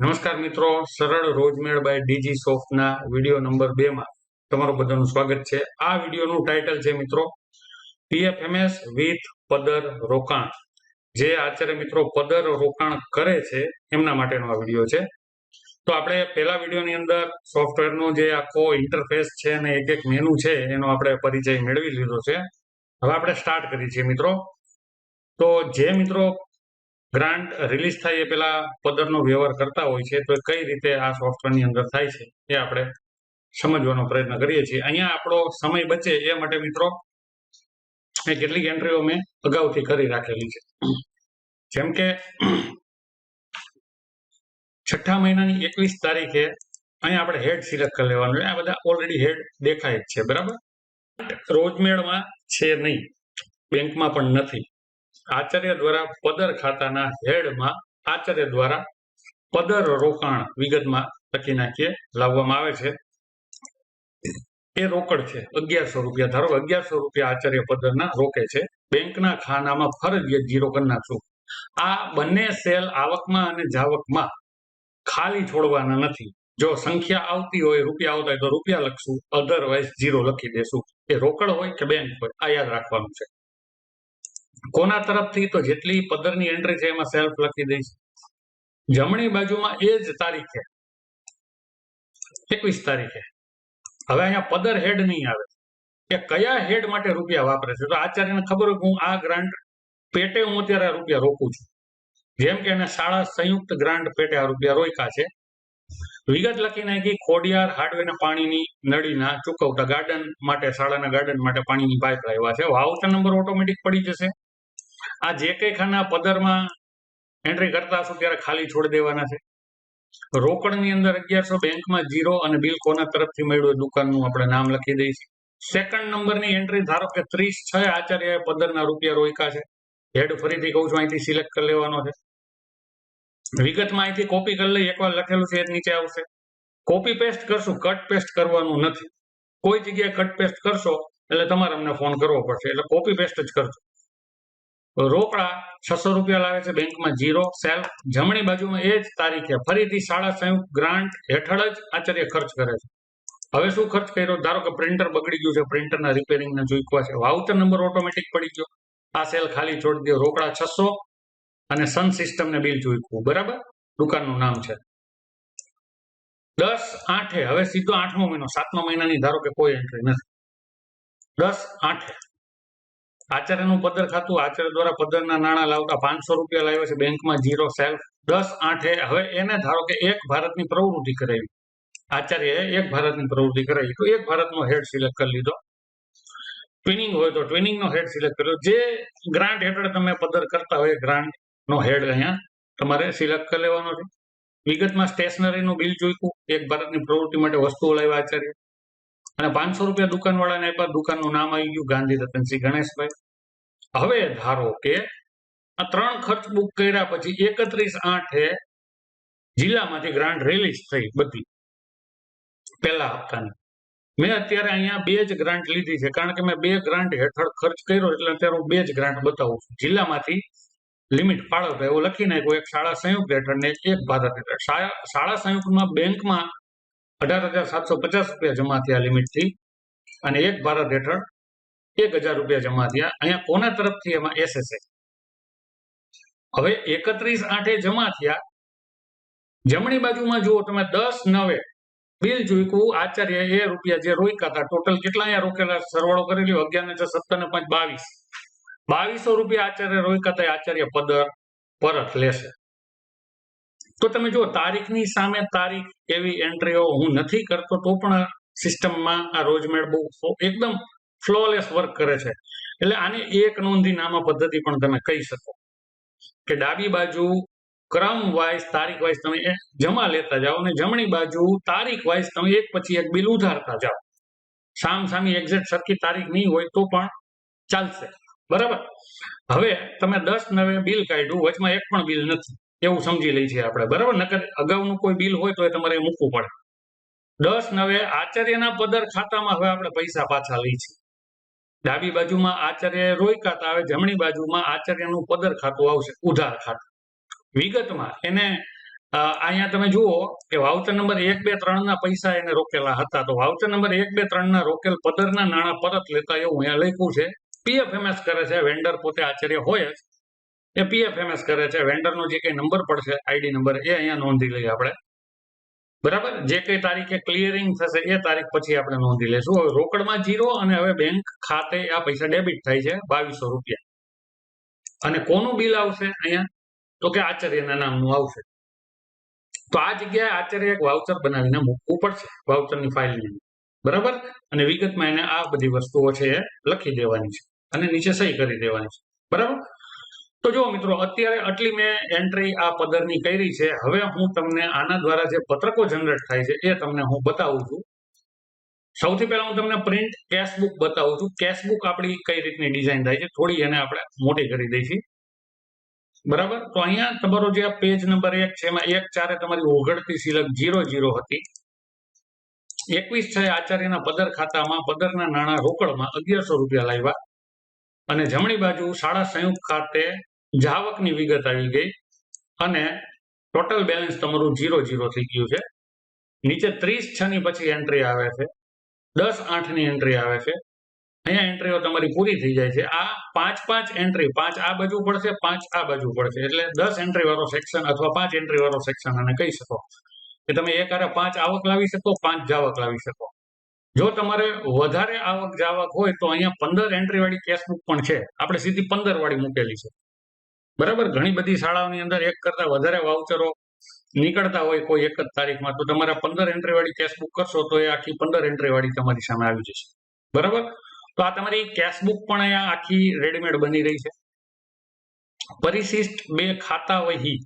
નમસ્કાર મિત્રો, સરળ રોજમેળ બાય ડીજી સોફ્ટના વીડિયો નંબર બે માં તમારું બધાનું સ્વાગત છે. આ વિડીયોનું ટાઇટલ છે મિત્રો, પીએફએમએસ વિથ પદર રોકાણ. જે આચાર્ય મિત્રો પદર રોકાણ કરે છે, એમના માટેનો આ વીડિયો છે. તો આપણે પહેલા વિડીયોની અંદર સોફ્ટવેરનો જે આખો ઇન્ટરફેસ છે અને એક એક મેનુ છે, એનો આપણે પરિચય મેળવી લીધો છે. હવે આપણે સ્ટાર્ટ કરીએ છીએ મિત્રો. તો જે મિત્રો ગ્રાન્ટ રિલીઝ થાય એ પેલા પદરનો વ્યવહાર કરતા હોય છે, તો કઈ રીતે આ સોફ્ટવેરની અંદર થાય છે એ આપણે સમજવાનો પ્રયત્ન કરીએ છીએ. અહીંયા આપણો સમય બચે એ માટે મિત્રો એ કેટલીક એન્ટ્રીઓ મેં અગાઉથી કરી રાખેલી છે. જેમ કે છઠ્ઠા મહિનાની એકવીસ તારીખે અહીંયા આપણે હેડ સિલેક્ટ કરી લેવાનું આ બધા ઓલરેડી હેડ દેખાય જ છે, બરાબર? રોજમેળમાં છે નહીં, બેંકમાં પણ નથી. આચાર્ય દ્વારા પદર ખાતાના હેડમાં આચાર્ય દ્વારા પદર રોકાણ વિગતમાં લખી નાખીએ, લાવવામાં આવે છે. એ રોકડ છે, અગિયારસો રૂપિયા. ધારો અગિયારસો રૂપિયા આચાર્ય પદરના રોકે છે. બેંકના ખાનામાં ફરજિયાત જીરો કરી નાખશું. આ બંને સેલ આવકમાં અને જાવકમાં ખાલી છોડવાના નથી. જો સંખ્યા આવતી હોય, રૂપિયા આવતા હોય તો રૂપિયા લખશું. અધરવાઇઝ જીરો લખી દેશું. એ રોકડ હોય કે બેંક હોય, આ યાદ રાખવાનું છે. કોના તરફથી તો જેટલી પદરની એન્ટ્રી છે એમાં સેલ્ફ લખી દઈશ. જમણી બાજુમાં એ જ તારીખે. એકવીસ તારીખે. હવે અહીંયા પદર હેડ નહીં આવે. કે કયા હેડ માટે રૂપિયા વાપરે છે? તો આચાર્યને ખબર હું આ ગ્રાન્ટ પેટે હું અત્યારે આ રૂપિયા રોકું છું. જેમ કે એને શાળા સંયુક્ત ગ્રાન્ટ પેટે આ રૂપિયા રોક્યા છે. વિગત લખી નાખી, ખોડિયાર, હાર્ડવેર પાણીની નળીના ચૂકવતા ગાર્ડન માટે, શાળાના ગાર્ડન માટે પાણીની પાઇપ લાવ્યા છે. વાવચર નંબર ઓટોમેટિક પડી જશે. આ જે કઈ ખાના પદરમાં એન્ટ્રી કરતા હશો ત્યારે ખાલી છોડી દેવાના છે. રોકડની અંદર અગિયારસો બેંકમાં જીરો અને બિલ કોના તરફથી મળ્યું દુકાનનું આપણે નામ લખી દઈશું. સેકન્ડ નંબરની એન્ટ્રી ધારો કે ત્રીસ છ આચાર્ય પદરના રૂપિયા રોક્યા છે. હેડ ફરીથી કહું છું, અહીંથી સિલેક્ટ કરી લેવાનો છે. વિગતમાં અહીંથી કોપી કરી લઈ, એકવાર લખેલું છે, એ નીચે આવશે. કોપી પેસ્ટ કરશું કટ પેસ્ટ કરવાનું નથી. કોઈ જગ્યાએ કટ પેસ્ટ કરશો, એટલે તમારે અમને ફોન કરવો પડશે. એટલે કોપી પેસ્ટ જ કરજો. રોકડા છસો રૂપિયા લાવે છે બેંકમાં જીરો સેલ. જમણી બાજુમાં એ જ તારીખે ફરીથી શાળા સંયુક્ત ગ્રાન્ટ હેઠળ જ આચાર્ય ખર્ચ કરે છે. હવે શું ખર્ચ કર્યો? ધારો કે પ્રિન્ટર બગડી ગયું છે, પ્રિન્ટરના રિપેરિંગના જોઈકવા છે. વાઉચર નંબર ઓટોમેટિક પડી ગયો. આ સેલ ખાલી છોડી દો. રોકડા છસો અને સન સિસ્ટમને બિલ જોઈકવું બરાબર? દુકાનનું નામ છે. દસ આઠે, હવે સીધો આઠમો મહિનો, સાતમા મહિનાની ધારો કે કોઈ એન્ટ્રી નથી. દસ આઠે. આચાર્યનું પદર ખાતું, આચાર્ય દ્વારા પદરના નાણાં લાવતા પાંચસો રૂપિયા લાવ્યો છે, બેંકમાં જીરો સેલ્ફ દસ આઠે હવે એને ધારો કે એક ભારતની પ્રવૃત્તિ કરાવી. આચાર્યએ એક ભારતની પ્રવૃત્તિ કરાવી. તો એક ભારતનો હેડ સિલેક્ટ કરી લીધો. ટ્વિનિંગ હોય તો ટ્વિનિંગનો હેડ સિલેક્ટ કર્યો. જે ગ્રાન્ટ હેઠળ તમે પદર કરતા હોય ગ્રાન્ટ નો હેડ અહીંયા તમારે સિલેક્ટ કરી લેવાનો છે. વિગતમાં સ્ટેશનરીનું બિલ જોઈતું, એક ભારતની પ્રવૃત્તિ માટે વસ્તુઓ લાવ્યા આચાર્ય. અને પાંચસો રૂપિયા દુકાનવાળાને આપ્યા. દુકાનનું નામ આવી ગયું ગાંધી રતનસિંહ ગણેશભાઈ. હવે ધારો કે આ ત્રણ ખર્ચ બુક કર્યા પછી એકત્રીસ આઠે જિલ્લામાંથી ગ્રાન્ટ રિલીઝ થઈ બધી. પહેલા હપ્તાની. મેં અત્યારે અહીંયા બે જ ગ્રાન્ટ લીધી છે. કારણ કે મેં બે ગ્રાન્ટ હેઠળ ખર્ચ કર્યો એટલે અત્યારે હું બે જ ગ્રાન્ટ બતાવું છું. જિલ્લામાંથી લિમિટ ફાળવતા. એવું લખી નાખ્યું. એક શાળા સંયુક્ત હેઠળ ને એક ભારત હેઠળ શાળા સંયુક્તમાં બેંકમાં અઢાર હજાર સાતસો પચાસ રૂપિયા જમા થયા લિમિટથી અને એક ભારત હેઠળ એક હજાર રૂપિયા જમા થયા. અહીંયા કોના તરફથી એમાં એસએસએ હવે એકત્રીસ આઠે જમા થયા. જમણી બાજુમાં જુઓ તમે દસ નવે. બિલ જોઈકું આચાર્ય એ રૂપિયા જે રોક્યા હતા, ટોટલ કેટલા અહીંયા રોકેલા? સરવાળો કરી લ્યો. અગિયાર ને છ સત્તર ને પાંચ, બાવીસ. બાવીસો રૂપિયા આચાર્ય રોક્યા હતા. આચાર્ય પદર પરત લેશે. તો તમે જો તારીખની સામે તારીખ એવી એન્ટ્રીઓ હું નથી કરતો, તો પણ સિસ્ટમમાં આ રોજમેળ બહુ એકદમ ફ્લોલેસ વર્ક કરે છે. એટલે આને એક નોંધી નામા પદ્ધતિ પણ તમે કહી શકો. કે ડાબી બાજુ ક્રમ વાઇઝ તારીખ વાઇઝ તમે જમા લેતા જાઓ અને જમણી બાજુ તારીખ વાઇઝ તમે એક પછી એક બિલ ઉધારતા જાઓ. સામ સામી એક્ઝેક્ટ સરખી તારીખ નહીં હોય તો પણ ચાલશે. બરાબર? હવે તમે દસ નવે બિલ કાઢ્યું, વચમાં એક પણ બિલ નથી. એવું સમજી લઈ છે આપણે, બરાબર? નકર અગાઉનું કોઈ બિલ હોય તો એ તમારે મૂકવું પડે. દસ નવે આચાર્યના પદર ખાતામાં હવે આપણે પૈસા પાછા લઈ છીએ. ડાબી બાજુમાં આચાર્ય રોયકા આવે, જમણી બાજુમાં આચાર્યનું પદર ખાતું આવશે, ઉધાર ખાતું. વિગતમાં એને અહીંયા તમે જુઓ કે વાવચર નંબર એક, બે ત્રણ ના પૈસા એને રોકેલા હતા. તો વાવચર નંબર એક, બે ત્રણ ના રોકેલ પદરના નાણાં પરત લેતા એવું અહીંયા લખ્યું છે. પીએફએમએસ કરે છે વેન્ડર પોતે આચાર્ય હોય જ. એ પીએફએમએસ કરે છે વેન્ડરનો જે કંઈ નંબર પડશે આઈડી નંબર એ અહીંયા નોંધી લઈએ આપણે. બરાબર? જે કઈ તારીખે ક્લિયરિંગ થશે, એ તારીખ પછી આપણે નોંધી લેશું હવે રોકડમાં જીરો અને હવે બેંક ખાતે આ પૈસા ડેબિટ થાય છે, બાવીસો રૂપિયા. અને કોનું બિલ આવશે અહીંયા? તો કે આચાર્યના નામનું આવશે. તો આ જગ્યાએ આચાર્ય એક વાઉચર બનાવીને મૂકવું પડશે વાઉચરની ફાઇલની બરાબર? અને વિગતમાં એને આ બધી વસ્તુઓ છે એ લખી દેવાની છે અને નીચે સહી કરી દેવાની છે. બરાબર? તો જો મિત્રો, અત્યારે આટલી મેં એન્ટ્રી આ પદરની કરી છે. હવે હું તમને આના દ્વારા જે પત્રકો જનરેટ થાય છે એ તમને હું બતાવું છું. સૌથી પહેલા હું તમને પ્રિન્ટ કેશબુક બતાવું છું. કેશબુક આપણી કઈ રીતની ડિઝાઇન થાય છે, થોડી એને આપણે મોટી કરી દઈશું બરાબર? તો અહીંયા તમારો જે આ પેજ નંબર એક છે, એમાં એક ચારે તમારી ઓગળતી સિલક જીરો જીરો હતી. એકવીસ છે આચાર્યના પદર ખાતામાં, પદરના નાણાં રોકડમાં અગિયારસો રૂપિયા લાવ્યા. અને જમણી બાજુ શાળા સંયુક્ત ખાતે જાવકની વિગત આવી ગઈ અને ટોટલ બેલેન્સ તમારું જીરો જીરો થઈ ગયું છે. નીચે ત્રીસ છ ની પછી એન્ટ્રી આવે છે. દસ આઠની એન્ટ્રી આવે છે. અહીંયા એન્ટ્રીઓ તમારી પૂરી થઈ જાય છે. આ પાંચ પાંચ એન્ટ્રી પાંચ આ બાજુ પડશે, પાંચ આ બાજુ પડશે. એટલે દસ એન્ટ્રી વાળો સેક્શન અથવા પાંચ એન્ટ્રી વાળો સેક્શન અને કહી શકો. કે તમે એક આરે પાંચ આવક લાવી શકો, પાંચ જાવક લાવી શકો. જો તમારે વધારે આવક જાવક હોય તો અહીંયા પંદર એન્ટ્રી વાળી કેશબુક પણ છે. આપણે સીધી પંદર વાળી મૂકેલી છે. બરાબર? ઘણી બધી શાળાઓની અંદર એક કરતા વધારે વાઉચરો નીકળતા હોય કોઈ એક જ તારીખમાં. તો તમારે પંદર એન્ટ્રી વાળી કેશબુક કરશો તો એ આખી પંદર એન્ટ્રી વાળી તમારી સામે આવી જશે. બરાબર? તો આ તમારી કેશબુક પણ અહીંયા આખી રેડીમેડ બની રહી છે. પરિશિષ્ટ બે ખાતા વહી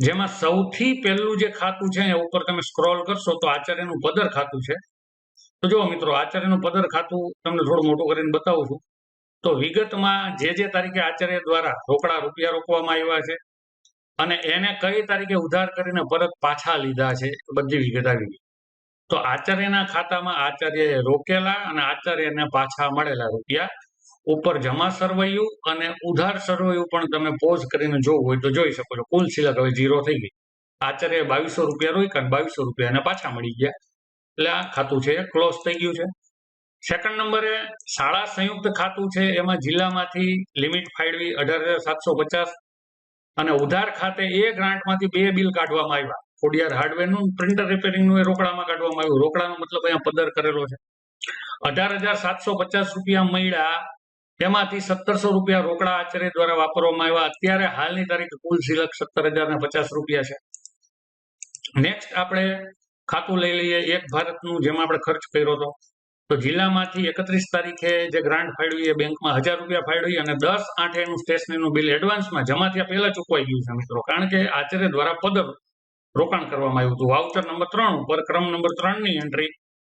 જેમાં સૌથી પહેલું જે ખાતું છે એ ઉપર તમે સ્ક્રોલ કરશો તો આચાર્યનું પદર ખાતું છે. તો જો મિત્રો, આચાર્યનું પદર ખાતું તમને થોડું મોટું કરીને બતાવું છું. તો વિગતમાં જે જે તારીખે આચાર્ય દ્વારા રોકડા રૂપિયા રોકવામાં આવ્યા છે અને એને કઈ તારીખે ઉધાર કરીને પરત પાછા લીધા છે બધી વિગત આવી ગઈ. તો આચાર્યના ખાતામાં આચાર્યએ રોકેલા અને આચાર્યને પાછા મળેલા રૂપિયા ઉપર જમા સરવૈયું અને ઉધાર સરવૈયું પણ તમે પોઝ કરીને જોવું હોય તો જોઈ શકો છો. કુલ સિલક હવે જીરો થઈ ગઈ. આચાર્ય બાવીસો રૂપિયા રોક્યા બાવીસો રૂપિયા એને પાછા મળી ગયા. એટલે આ ખાતું છે, ક્લોઝ થઈ ગયું છે. સેકન્ડ નંબરે શાળા સંયુક્ત ખાતું છે, એમાં જિલ્લામાંથી લિમિટ ફાળવી અઢાર સાતસો પચાસ અને ઉધાર ખાતે એ ગ્રાન્ટમાંથી બે બિલ કાઢવામાં આવ્યા. ખોડિયાર હાર્ડવેરનું, પ્રિન્ટર રિપેરિંગનું એ રોકડામાં કાઢવામાં આવ્યું. રોકડાનો મતલબ અહીંયા પદર કરેલો છે. અઢાર હજાર સાતસો પચાસ રૂપિયા મળ્યા. તેમાંથી સત્તરસો રૂપિયા રોકડા આચાર્ય દ્વારા વાપરવામાં આવ્યા. અત્યારે હાલની તારીખે કુલ સિલક સત્તર હજાર ને પચાસ રૂપિયા છે. નેક્સ્ટ આપણે ખાતું લઈ લઈએ. એક ભારતનું, જેમાં આપણે ખર્ચ કર્યો હતો. તો જિલ્લામાંથી એકત્રીસ તારીખે જે ગ્રાન્ટ ફાળવી એ બેંકમાં હજાર રૂપિયા ફાળવી અને દસ આઠ એનું સ્ટેશનરીનું બિલ એડવાન્સમાં જમા થયા પહેલા ચૂકવાઈ ગયું છે મિત્રો. કારણ કે આચાર્ય દ્વારા પદર રોકાણ કરવામાં આવ્યું હતું. વાઉચર નંબર ત્રણ ઉપર, ક્રમ નંબર ત્રણની એન્ટ્રી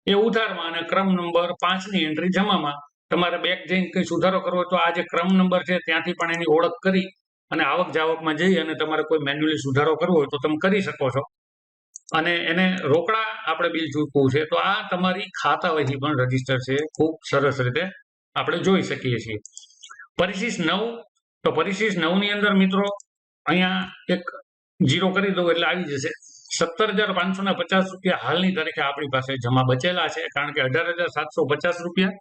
એ ઉધારમાં અને ક્રમ નંબર પાંચની એન્ટ્રી જમામાં તમારે બેંક જઈને કંઈ સુધારો કરવો તો આ જે ક્રમ નંબર છે ત્યાંથી પણ એની ઓળખ કરી અને આવક જાવકમાં જઈ અને તમારે કોઈ મેન્યુઅલી સુધારો કરવો હોય તો તમે કરી શકો છો. અને એને રોકડા આપણે બિલ ચૂકવું છે, તો આ તમારી ખાતા વહી પણ રજિસ્ટર છે. ખૂબ સરસ રીતે આપણે જોઈ શકીએ છીએ. પરિશિષ્ટ નવ, તો પરિશિષ્ટ નવની અંદર મિત્રો અહીંયા એક જીરો કરી દઉં એટલે આવી જશે. સત્તર હજાર પાંચસો ને પચાસ રૂપિયા હાલની તારીખે આપણી પાસે જમા બચેલા છે, કારણ કે અઢાર હજાર સાતસો પચાસ રૂપિયા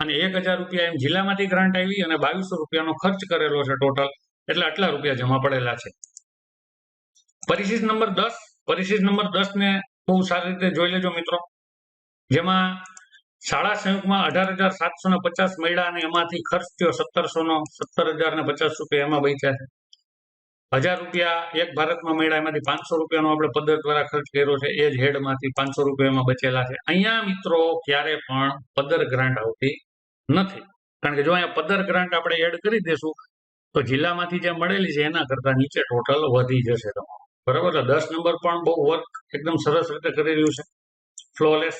અને એક હજાર રૂપિયા એમ જિલ્લામાંથી ગ્રાન્ટ આવી અને બાવીસો રૂપિયાનો ખર્ચ કરેલો છે ટોટલ એટલે આટલા રૂપિયા જમા પડેલા છે. પરિશિષ્ટ નંબર દસ પરિશિષ્ટ નંબર દસ ને બહુ સારી રીતે જોઈ લેજો મિત્રો. જેમાં શાળા સંયુક્તમાં અઢાર હજાર સાતસો ને પચાસ મળ્યા અને એમાંથી ખર્ચ થયો સત્તરસો નો, સત્તર હજાર ને પચાસ રૂપિયા એમાં બચ્યા છે. હજાર રૂપિયા એક ભારતમાં મળ્યા, એમાંથી પાંચસો રૂપિયાનો આપણે પદ્ધત દ્વારા ખર્ચ કર્યો છે, એ જ હેડમાંથી પાંચસો રૂપિયામાં બચેલા છે. અહીંયા મિત્રો ક્યારે પણ પદર ગ્રાન્ટ આવતી નથી. કારણ કે જો અહીંયા પદર ગ્રાન્ટ આપણે એડ કરી દેશું, તો જિલ્લામાંથી જે મળેલી છે, એના કરતા નીચે ટોટલ વધી જશે તમારું. બરાબર? એટલે દસ નંબર પણ બહુ વર્ક એકદમ સરસ રીતે કરી રહ્યું છે. ફ્લોલેસ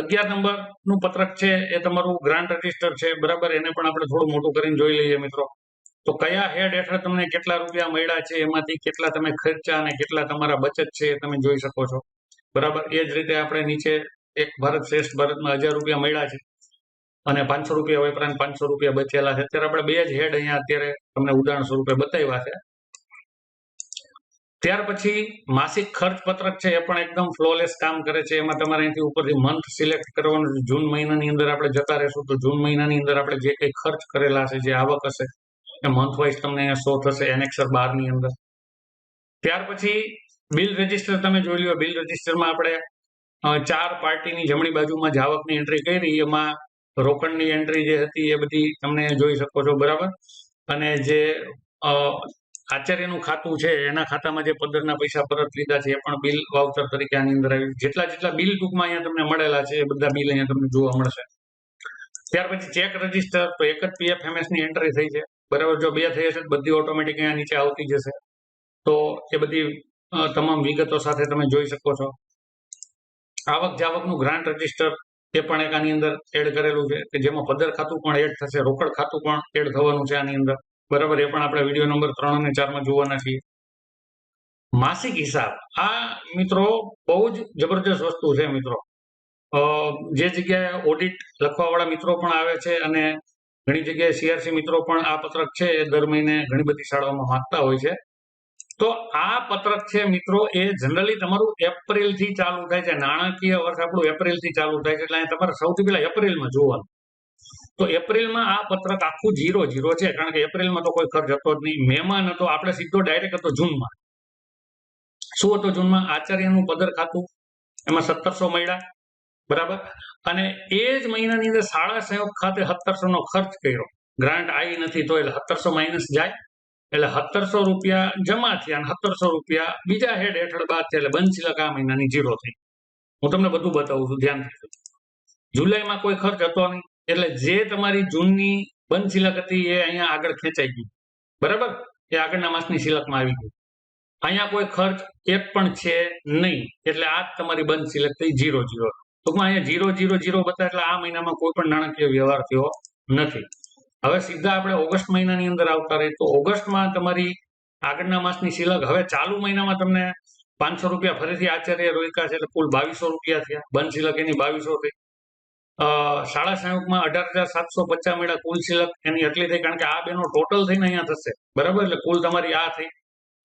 અગિયાર નંબરનું પત્રક છે, એ તમારું ગ્રાન્ટ રજિસ્ટર છે, બરાબર? એને પણ આપણે થોડું મોટું કરીને જોઈ લઈએ મિત્રો. તો કયા હેડ હેઠળ તમને કેટલા રૂપિયા મળ્યા છે, એમાંથી કેટલા તમે ખર્ચા અને કેટલા તમારા બચત છે, એ તમે જોઈ શકો છો. બરાબર? એ જ રીતે આપણે નીચે એક ભારત શ્રેષ્ઠ ભારતમાં હજાર રૂપિયા મળ્યા છે. અને પાંચસો રૂપિયા ઉપરાંત પાંચસો રૂપિયા બચેલા છે. અત્યારે આપણે બે જ હેડ અહીંયા અત્યારે તમને ઉદાહરણ સ્વરૂપે બતાવ્યા છે. ત્યાર પછી માસિક ખર્ચ પત્રક છે એ પણ એકદમ ફ્લોલેસ કામ કરે છે. એમાં તમારે અહીંથી ઉપરથી મંથ સિલેક્ટ કરવાનું જૂન મહિનાની અંદર આપણે જતા રહેશું તો જૂન મહિનાની અંદર આપણે જે કંઈ ખર્ચ કરેલા હશે, જે આવક હશે, એ મંથ વાઇઝ તમને શો થશે એનેક્સર બારની અંદર. ત્યાર પછી બિલ રજિસ્ટર તમે જોઈ લો બિલ રજિસ્ટરમાં આપણે ચાર પાર્ટીની જમણી બાજુમાં જ આવકની એન્ટ્રી કરી. એમાં રોકડની એન્ટ્રી જે હતી એ બધી તમને જોઈ શકો છો. બરાબર? અને જે આચાર્યનું ખાતું છે, એના ખાતામાં જે પદરના પૈસા પરત લીધા છે, એ પણ બિલ વાઉચર તરીકે આની અંદર આવી જેટલા જેટલા બિલ ટૂંકમાં અહીંયા તમને મળેલા છે, એ બધા બિલ અહીંયા તમને જોવા મળશે. ત્યાર પછી ચેક રજિસ્ટર, તો એક જ પીએફની એન્ટ્રી થઈ છે. બરાબર, જો બે થઈ હશે બધી ઓટોમેટિક અહીંયા નીચે આવતી જશે. તો એ બધી તમામ વિગતો સાથે તમે જોઈ શકો છો. આવક જાવકનું ગ્રાન્ટ રજિસ્ટર, એ પણ એક આની અંદર એડ કરેલું છે, કે જેમાં પદર ખાતું પણ એડ થશે, રોકડ ખાતું પણ એડ થવાનું છે આની અંદર. બરાબર, એ પણ આપણે વીડિયો નંબર ત્રણ અને ચારમાં જોવાના છીએ. માસિક હિસાબ. આ મિત્રો બહુ જ જબરજસ્ત વસ્તુ છે મિત્રો. જે જગ્યાએ ઓડિટ લખવાવાળા મિત્રો પણ આવે છે અને ઘણી જગ્યાએ સીઆરસી મિત્રો પણ આ પત્રક છે, એ દર મહિને ઘણી બધી શાળાઓમાં માંગતા હોય છે. તો આ પત્રક છે મિત્રો, એ જનરલી તમારું એપ્રિલથી ચાલુ થાય છે. નાણાકીય વર્ષ આપણું એપ્રિલથી ચાલુ થાય છે. એટલે તમારે સૌથી પહેલા એપ્રિલમાં જોવાનું. તો એપ્રિલમાં આ પત્રક આખું જીરો જીરો છે, કારણ કે એપ્રિલમાં તો કોઈ ખર્ચ હતો જ નહીં. મેમાં નતો આપણે સીધો ડાયરેક્ટ હતો જૂનમાં. શું હતો જૂનમાં? આચાર્યનું પદર ખાતું, એમાં સત્તરસો મળ્યા, બરાબર? અને એ જ મહિનાની અંદર શાળા સંયોગ ખાતે સત્તરસો નો ખર્ચ કર્યો. ગ્રાન્ટ આવી નથી તો એટલે સત્તરસો માઇનસ જાય, એટલે સત્તરસો રૂપિયા જમા થયા અને સત્તરસો રૂપિયા બીજા હેડ હેઠળ બાદ છે એટલે બંધ આ મહિનાની જીરો થઈ. હું તમને બધું બતાવું છું, ધ્યાનથી. જુલાઈમાં કોઈ ખર્ચ હતો નહીં. એટલે જે તમારી જૂનની બંધ શિલક હતી એ અહીંયા આગળ ખેંચાઈ ગઈ બરાબર? એ આગળના માસની શિલકમાં આવી ગઈ અહીંયા કોઈ ખર્ચ એક પણ છે નહીં. એટલે આ તમારી બંધ શિલક થઈ જીરો જીરો ટૂંકમાં અહીંયા જીરો જીરો જીરો બતાવે એટલે આ મહિનામાં કોઈ પણ નાણાકીય વ્યવહાર થયો નથી. હવે સીધા આપણે ઓગસ્ટ મહિનાની અંદર આવતા રહીએ તો ઓગસ્ટમાં તમારી આગળના માસની શિલક હવે ચાલુ મહિનામાં તમને પાંચસો રૂપિયા ફરીથી આચાર્ય રોક્યા છે એટલે કુલ બાવીસો રૂપિયા થયા. બંધ શિલક એની બાવીસો થઈ. શાળા સંયોગમાં અઢાર હજાર સાતસો પચાસ મળ્યા કુલ શિલક. એની એટલી થઈ કારણ કે આ બેનો ટોટલ થઈને અહીંયા થશે. બરાબર? એટલે કુલ તમારી આ થઈ.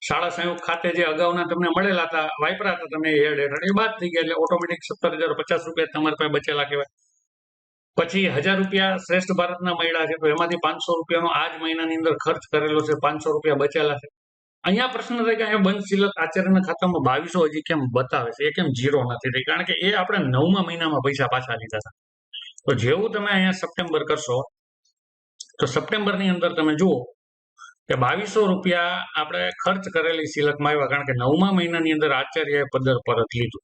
શાળા સંયોગ ખાતે જે અગાઉના તમને મળેલા હતા વાપરા હતા તમે હેડ હેઠળ, એ બાદ થઈ ગયા એટલે ઓટોમેટિક સત્તર હજાર પચાસ રૂપિયા તમારી પાસે બચેલા કહેવાય. પછી હજાર રૂપિયા શ્રેષ્ઠ ભારતના મળ્યા છે, તો એમાંથી પાંચસો રૂપિયાનો આ જ મહિનાની અંદર ખર્ચ કરેલો છે, પાંચસો રૂપિયા બચેલા છે. અહીંયા પ્રશ્ન થાય કે અહીંયા બંધ શિલક આચાર્યના ખાતામાં બાવીસો હજી કેમ બતાવે છે? એ કેમ જીરો નથી થઈ? કારણ કે એ આપણે નવમા મહિનામાં પૈસા પાછા લીધા હતા. તો જેવું તમે અહીંયા સપ્ટેમ્બર કરશો, તો સપ્ટેમ્બરની અંદર તમે જુઓ કે બાવીસો રૂપિયા આપણે ખર્ચ કરેલી સિલકમાં આવ્યા, કારણ કે નવમા મહિનાની અંદર આચાર્યએ પદર પરત લીધું.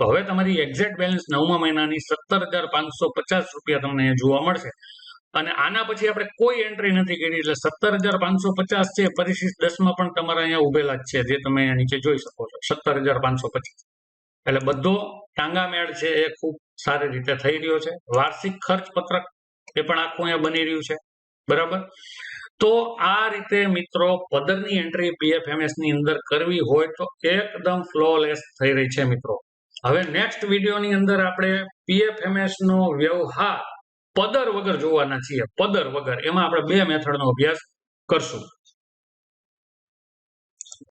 તો હવે તમારી એક્ઝેક્ટ બેલેન્સ નવમા મહિનાની સત્તર હજાર પાંચસો પચાસ રૂપિયા તમને અહીંયા જોવા મળશે. અને આના પછી આપણે કોઈ એન્ટ્રી નથી કરી, એટલે સત્તર હજાર પાંચસો પચાસ છે, પરિશિષ્ટ દસમાં પણ તમારા અહીંયા ઉભેલા જ છે, જે તમે અહીંયા નીચે જોઈ શકો છો. સત્તર હજાર પાંચસો પચાસ. એટલે બધો ટાંગામેળ છે, એ ખૂબ સારી રીતે થઈ રહ્યો છે. વાર્ષિક ખર્ચ પત્રક એ પણ આખું અહીંયા બની રહ્યું છે. બરાબર? તો આ રીતે મિત્રો પદરની એન્ટ્રી પીએફએમએસની અંદર કરવી હોય તો એકદમ ફ્લોલેસ થઈ રહી છે મિત્રો. હવે નેક્સ્ટ વિડીયોની અંદર આપણે પીએફએમએસ નો વ્યવહાર પદર વગર જોવાના છીએ. પદર વગર. એમાં આપણે બે મેથડનો અભ્યાસ કરશું.